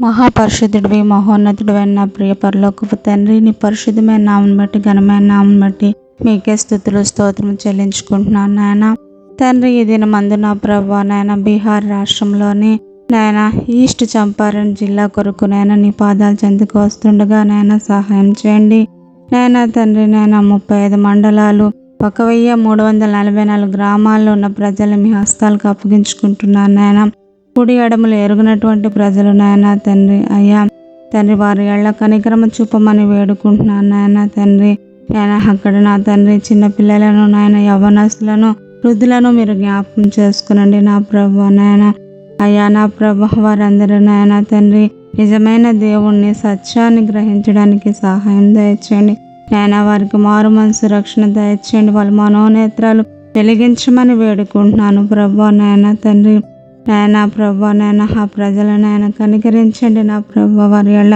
మహాపరిశుద్ధుడివి మహోన్నతుడివైన నా ప్రియ పరలోకపు తండ్రి నీ పరిశుద్ధమైన నామను బట్టి ఘనమైన నామను బట్టి మీకే స్థుతులు స్తోత్రం చెల్లించుకుంటున్నాను నాయన. తండ్రి ఈ దినమందు నా ప్రభా నాయన బీహార్ రాష్ట్రంలోని నాయన ఈస్ట్ చంపారణ్ జిల్లా కొరకు నాయన నీ పాదాలు చెందుకు వస్తుండగా నాయన సహాయం చేయండి. నాయన తండ్రి నాయన ముప్పై ఐదు మండలాలు ఒక వెయ్యి మూడు వందల నలభై నాలుగు గ్రామాల్లో ఉన్న ప్రజలు మీ హస్తాలకు అప్పగించుకుంటున్నాను నాయన. కుడి ఎడమలు ఎరుగునటువంటి ప్రజలు నాయన తండ్రి. అయ్యా తండ్రి వారి ఏళ్ళ కనికరమ చూపమని వేడుకుంటున్నాను నాయన తండ్రి. నాయన అక్కడ నా తండ్రి చిన్న పిల్లలను నాయన యవనస్తులను వృద్ధులను మీరు జ్ఞాపకం చేసుకునండి నా ప్రభు నాయన. అయ్యా నా ప్రభు వారందరూ నాయన తండ్రి నిజమైన దేవుణ్ణి సత్యాన్ని గ్రహించడానికి సహాయం దయచేయండి. నాయన వారికి మారు మనసు రక్షణ దయచేయండి. వాళ్ళ మనోనేత్రాలు వెలిగించమని వేడుకుంటున్నాను ప్రభు నాయన తండ్రి. నాయనా ప్రభు నాయన ఆ ప్రజలను నాయన కనికరించండి నా ప్రభు వారి ఏళ్ళ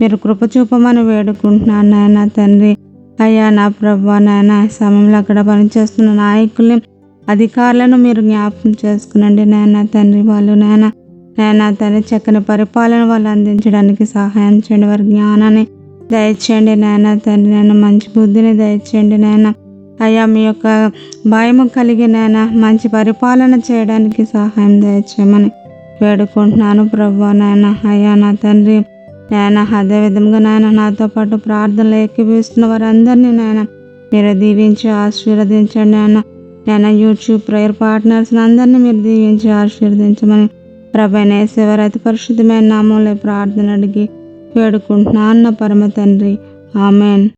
మీరు కృప చూపమని వేడుకుంటున్నాను నాయన తండ్రి. అయ్యా నా ప్రభు నాయన సమయంలో అక్కడ పనిచేస్తున్న నాయకుల్ని అధికారులను మీరు జ్ఞాపకం చేసుకునండి నాయన తండ్రి వాళ్ళు నాయన. నాయన తండ్రి చక్కని పరిపాలన వాళ్ళు అందించడానికి సహాయం చేయండి. వారి జ్ఞానాన్ని దయచేయండి నాయన తండ్రి నాయన మంచి బుద్ధిని దయచేయండి నాయన. అయ్యా మీ యొక్క భయము కలిగి నాయన మంచి పరిపాలన చేయడానికి సహాయం దయచేయమని వేడుకుంటున్నాను ప్రభు నాయన. అయ్యా నా తండ్రి నాయన అదే విధంగా నాయన నాతో పాటు ప్రార్థనలు ఎక్కిపిస్తున్న వారందరినీ నాయన మీరు దీవించి ఆశీర్వదించండి నాయన. నేను యూట్యూబ్ ప్రేయర్ పార్ట్నర్స్ అందరినీ మీరు దీవించి ఆశీర్వదించమని ప్రభైన శివరి అతి పరిశుద్ధమైన నామంలో ప్రార్థన అడిగి వేడుకుంటున్నాను అన్న పరమ తండ్రి. ఆమెన్.